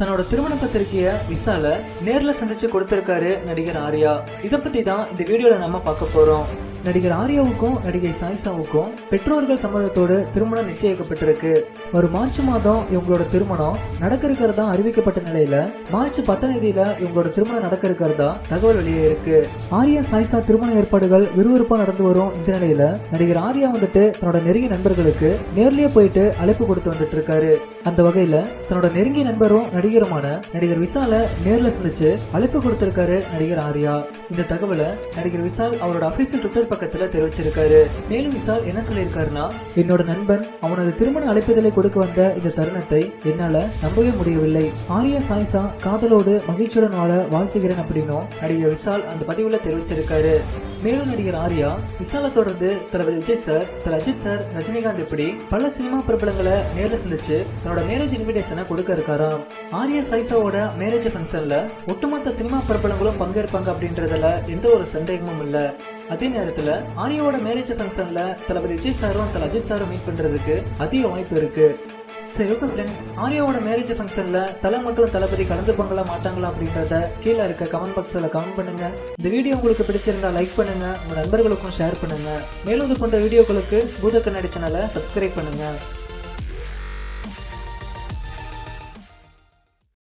தன்னோட திருமண பத்திரிக்கைய விசால நேர்ல சந்திச்சு கொடுத்திருக்காரு நடிகர் ஆர்யா. இதை பத்தி தான் இந்த வீடியோல நம்ம பார்க்க போறோம். நடிகர் ஆர்யாவுக்கும் நடிகை சாய்சாவுக்கும் பெற்றோர்கள் சம்மதத்தோடு திருமணம் நிச்சயிக்கப்பட்டிருக்கு. ஒரு மார்ச் மாதம் இவங்களோட திருமணம் நடக்க இருக்கிறதா அறிவிக்கப்பட்ட நிலையில மார்ச் பத்தாம் தேதியில இவங்களோட திருமணம் நடக்க இருக்கிறதா தகவல் வெளியே இருக்கு. ஆர்யா சாய்சா திருமண ஏற்பாடுகள் விறுவிறுப்பா நடந்து வரும் இந்த நிலையில நடிகர் ஆர்யா வந்துட்டு தன்னோட நெருங்கிய நண்பர்களுக்கு நேர்லயே போயிட்டு அழைப்பு கொடுத்து வந்துட்டு இருக்காரு அந்த வகையில தன்னோட நெருங்கிய நண்பரும் நடிகருமான நடிகர் விசால நேர்ல சந்திச்சு அழைப்பு கொடுத்திருக்காரு நடிகர் ஆர்யா. இந்த தகவலை நடிகர் விசால் அவரோட அபிஷியல் ட்விட்டர் பக்கத்துல தெரிவிச்சிருக்காரு. மேலும் விசால் என்ன சொல்லியிருக்காருன்னா என்னோட நண்பன் அவனது திருமண அழைப்புதலை கொடுக்க வந்த இந்த தருணத்தை என்னால நம்பவே முடியவில்லை. ஆரியா சாய்ஸா காதலோடு மகிழ்ச்சியுடன் வாழ வாழ்த்துகிறேன் அப்படின்னும் நடிகர் விசால் அந்த பதிவுல தெரிவிச்சிருக்காரு. மேலும் நடிகர் ஆர்யா விசாலை தொடர்ந்து தளபதி விஜய் சார் தல அஜித் சார் ரஜினிகாந்த் இப்படி பல சினிமா பிரபலங்களை நேரில் சந்திச்சு தன்னோட மேரேஜ் இன்விடேஷனை கொடுக்க இருக்காராம். ஆர்யா சைசாவோட மேரேஜ் ஃபங்க்ஷன்ல ஒட்டுமொத்த சினிமா பிரபலங்களும் பங்கேற்பாங்க அப்படின்றதுல எந்த ஒரு சந்தேகமும் இல்லை. அதே நேரத்துல ஆரியோட மேரேஜ் ஃபங்க்ஷன்ல தளபதி விஜய் சாரும் தல அஜித் சாரும் மீட் பண்றதுக்கு அதிக வாய்ப்பு இருக்கு. சரி ஓகே ஃப்ரெண்ட்ஸ் ஆரியாவோட மேரேஜ் ஃபங்க்ஷனில் தலை மற்றும் தளபதி கலந்துப்பாங்களா மாட்டாங்களா அப்படின்றத கீழே இருக்க கமெண்ட் பாக்ஸில் கமெண்ட் பண்ணுங்க. இந்த வீடியோ உங்களுக்கு பிடிச்சிருந்தா லைக் பண்ணுங்க உங்க நண்பர்களுக்கும் ஷேர் பண்ணுங்க. மேலும் இது போன்ற வீடியோக்களுக்கு பூத கண்ணாடி சேனலை சப்ஸ்கிரைப் பண்ணுங்க.